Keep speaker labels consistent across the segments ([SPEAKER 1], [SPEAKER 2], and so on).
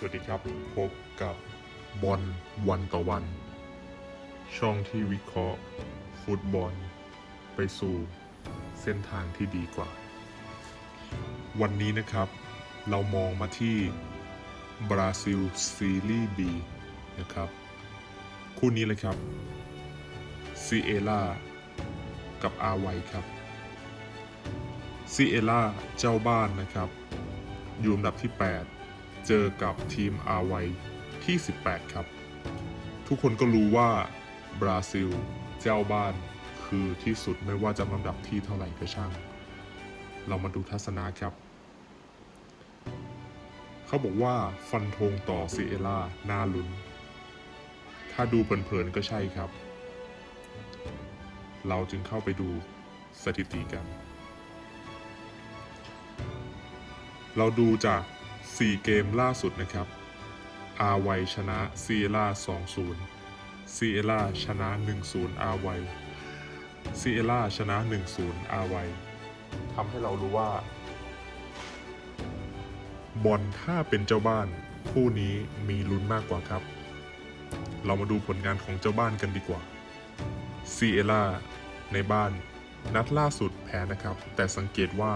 [SPEAKER 1] สวัสดีครับ พบกับบอลวันต่อวัน ช่องที่วิเคราะห์ ฟุตบอล ไปสู่เส้นทางที่ดีกว่า วันนี้นะครับ เรามองมาที่บราซิลซีรีส์ B นะครับ คู่นี้เลยครับซีเอล่ากับอาไวครับซีเอล่าเจ้าบ้านนะครับ อยู่อันดับที่ 8 เจอกับทีมอาไวที่ 18 ครับ ทุกคนก็รู้ว่าบราซิล เจ้าบ้านคือที่สุดไม่ว่าจะลำดับที่เท่าไหร่ก็ช่าง เรามาดูทัศนะครับ เขาบอกว่าฟันธงต่อซีเอล่าน่าลุ้น ถ้าดูเผินๆก็ใช่ครับ เราจึงเข้าไปดูสถิติกัน เราดูจาก 4 เกมล่าสุดนะครับ อาไวชนะซีเอล่า2-0ซีเอล่าชนะ 1-0 อาไวซีเอล่าชนะ 1-0 อาไวทำให้เรารู้ว่า บอลถ้าเป็นเจ้าบ้าน คู่นี้มีลุ้นมากกว่าครับ เรามาดูผลงานของเจ้าบ้านกันดีกว่าซีเอล่าในบ้านนัดล่าสุดแพ้นะครับ แต่สังเกตว่า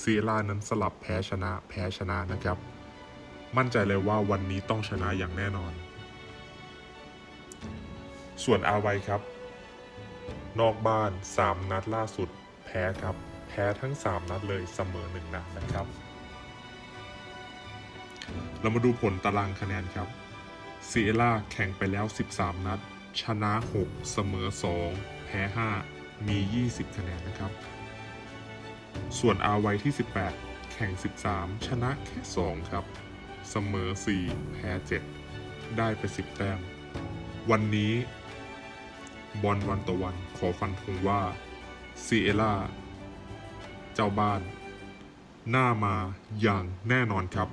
[SPEAKER 1] ซีเอล่านั้นสลับแพ้ชนะ แพ้ชนะนะครับ มั่นใจเลยว่าวันนี้ต้องชนะอย่างแน่นอน ส่วนอาไวครับ นอกบ้าน 3 นัดล่าสุด แพ้ครับ แพ้ทั้ง 3 นัดเลยเสมอ1นัดนะครับ เรามาดูผลตารางคะแนนครับซีเอล่าแข่งไปแล้ว 13 นัด ชนะ 6 เสมอ 2 แพ้ 5 มี 20 คะแนนนะครับ ส่วนอาไวที่ 18 แข่ง 13 ชนะแค่ 2 ครับ เสมอ 4 แพ้ 7 ได้ไป 10 แต้ม วันนี้ บอลวันต่อวันขอฟันธงว่าซีเอล่า เจ้าบ้าน หน้ามาอย่างแน่นอนครับ